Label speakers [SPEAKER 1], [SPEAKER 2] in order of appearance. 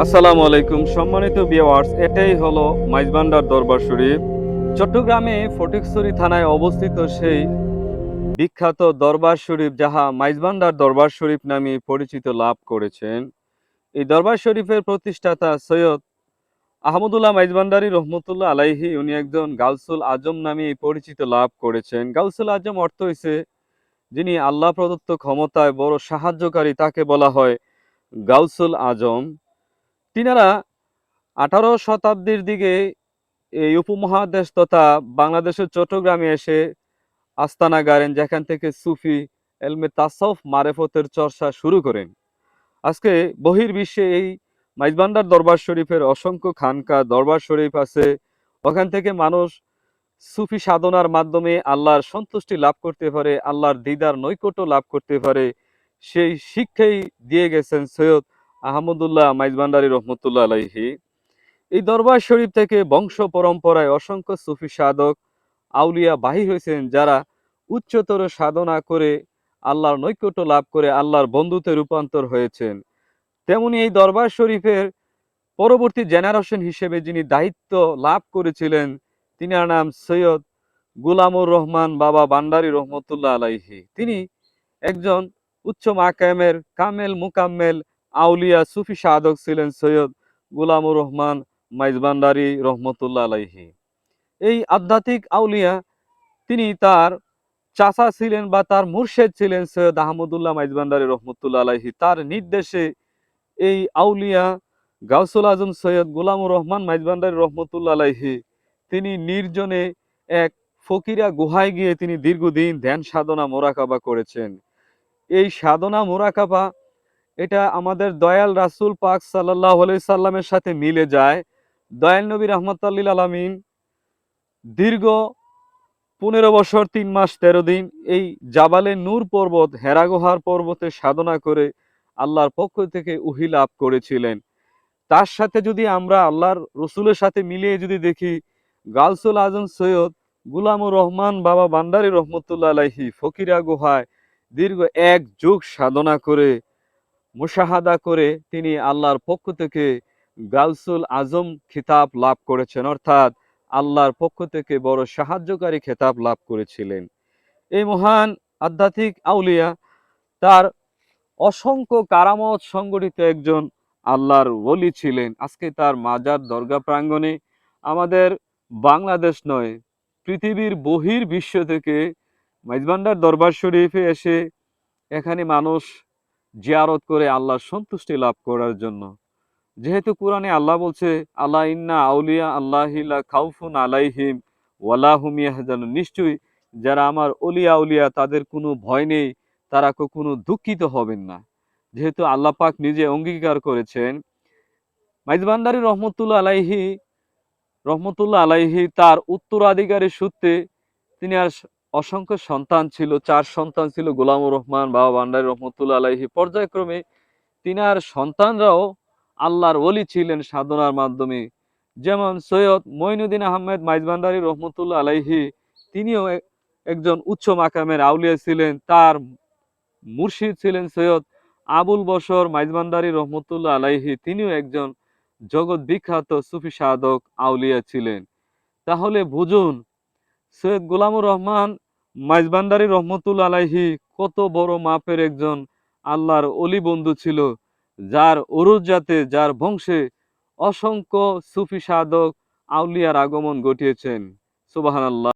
[SPEAKER 1] আসসালামু আলাইকুম, সম্মানিত ভিউয়ার্স এটাই হলো মাইজবান্ডার দরবার শরীফ। চট্টগ্রামে ফটিকছড়ি থানায় অবস্থিত সেই বিখ্যাত দরবার শরীফ যাহা মাইজবান্ডার দরবার শরীফ নামে পরিচিত লাভ করেছেন। এই দরবার শরীফের প্রতিষ্ঠাতা সৈয়দ আহমদুল্লাহ মাইজবান্ডারি রহমতুল্লাহ আলাইহি, উনি একজন গাউসুল আজম নামে পরিচিত লাভ করেছেন। গাউসুল আজম অর্থ হয়েছে যিনি আল্লাহ প্রদত্ত ক্ষমতায় বড় সাহায্যকারী, তাকে বলা হয় গাউসুল আজম। তিনারা আঠারো শতাব্দীর দিকে এই উপমহাদেশ তথা বাংলাদেশের চট্টগ্রামে এসে আস্তানা গাড়েন, যেখান থেকে সুফি এলমে তাসফ মারেফতের চর্চা শুরু করেন। আজকে বহির্বিশ্বে এই মাইজবান্ডার দরবার শরীফের অসংখ্য খানকা, দরবার শরীফ আছে। ওখান থেকে মানুষ সুফি সাধনার মাধ্যমে আল্লাহর সন্তুষ্টি লাভ করতে পারে, আল্লাহর দিদার নৈকট্য লাভ করতে পারে। সেই শিক্ষাই দিয়ে গেছেন সৈয়দ আহমদুল্লাহ মাইজবান্ডারি রহমতুল্লাহ আলাইহি। এই দরবার শরীফ থেকে বংশ পরম্পরায় অসংখ্য সুফি সাধক, আউলিয়া বাহির হয়েছেন যারা উচ্চতর সাধনা করে আল্লাহর নৈকট্য লাভ করে আল্লাহর বন্ধুতে রূপান্তর হয়েছেন। তেমনি এই দরবার শরীফের পরবর্তী জেনারেশন হিসেবে যিনি দায়িত্ব লাভ করেছিলেন, তিনার নাম সৈয়দ গুলামুর রহমান বাবা বান্ডারি রহমতুল্লাহ আলাইহি। তিনি একজন উচ্চ মাকামের কামেল মুকাম্মেল আউলিয়া সুফি সাধক ছিলেন সৈয়দ গুলামুর রহমান মাইজবান্ডারি রহমতুল্লাহ আলাইহি। এই আধ্যাত্মিক আউলিয়া তিনি তার চাচা ছিলেন বা তার মুর্শেদ ছিলেন সৈয়দ আহমদুল্লাহ মাইজবান্ডারি রহমতুল্লাহ আলাইহি। তার নির্দেশে এই আউলিয়া গাউসুল আজম সৈয়দ গোলামুর রহমান মাইজবান্ডারি রহমতুল্লাহ আলাইহি তিনি নির্জনে এক ফকিরা গুহায় গিয়ে তিনি দীর্ঘদিন ধ্যান সাধনা মোরাকাবা করেছেন। এই সাধনা মোরাকাবা এটা আমাদের দয়াল রাসুল পাক সাল্লাহ সাল্লামের সাথে মিলে যায়। দয়াল নবী রহমতাল্লিল আলমিন দীর্ঘ পনেরো বছর, তিন মাস, তেরো দিন এই জাবালে নূর পর্বত হেরাগোহার পর্বতে সাধনা করে আল্লাহর পক্ষ থেকে উহি লাভ করেছিলেন। তার সাথে যদি আমরা আল্লাহর রসুলের সাথে মিলিয়ে যদি দেখি গালসুল আজম সৈয়দ গুলামুর রহমান বাবা বান্দারি রহমতুল্লাহ আলাইহি ফকিরা গুহায় দীর্ঘ এক যুগ সাধনা করে মুশাহাদা করে তিনি আল্লাহর পক্ষ থেকে গালসুল আজম খিতাব লাভ করেছেন। অর্থাৎ আল্লাহর পক্ষ থেকে বড় সাহায্যকারী খেতাব লাভ করেছিলেন। এই মহান আধ্যাত্মিক আউলিয়া তার অসংখ্য কারামত সংগঠিত একজন আল্লাহর ওলি ছিলেন। আজকে তার মাজার দরগা প্রাঙ্গণে আমাদের বাংলাদেশ নয়, পৃথিবীর বহির বিশ্ব থেকে মাইজবান্ডার দরবার শরীফে এসে এখানে মানুষ জিয়ারত করে আল্লাহর সন্তুষ্টি লাভ করার জন্য। যেহেতু কোরআনে আল্লাহ বলছে, আল্লাহ ইন্না আউলিয়া আল্লাহিল্লা খাউফুন আলাইহিম ওয়ালাহুম ইয়াহজানুন। নিশ্চয়ই যারা আমার অলিয়া উলিয়া তাদের কোনো ভয় নেই, তারা কখনো দুঃখিত হবেন না। যেহেতু আল্লাহ পাক নিজে অঙ্গীকার করেছেন মাইজবান্ডারি রহমতুল্লা আলাইহি, রহমতুল্লাহ আলাইহি তার উত্তরাধিকারী সূত্রে তিনি আর অসংখ্য সন্তান ছিল, চার সন্তান ছিল, গোলামুর রহমান, বাবা বান্ডারি রহমতুল্লা আলাইহি। পর্যায়ক্রমে তিনার সন্তানরাও আল্লাহর ওলি ছিলেন সাধনার মাধ্যমে। যেমন সৈয়দ মঈনুদ্দিন আহমেদ মাইজবান্ডারি রহমতুল্লা আলাইহি, তিনিও এক- একজন উচ্চ মাকামের আউলিয়া ছিলেন। তার মুর্শিদ ছিলেন সৈয়দ আবুল বসর মাইজবান্ডারি রহমতুল্লাহ আলাইহি, তিনিও একজন জগৎ বিখ্যাত সুফি সাধক আউলিয়া ছিলেন। তাহলে বুঝুন সৈয়দ গোলামুর রহমান মাইজবান্ডারি রহমতুল্লাহ আলাইহি কত বড় মাপের একজন আল্লাহর অলি বন্ধু ছিল, যার অরুজাতে যার বংশে অসংখ্য সুফি সাধক আউলিয়ার আগমন ঘটিয়েছেন। সুবাহান আল্লাহ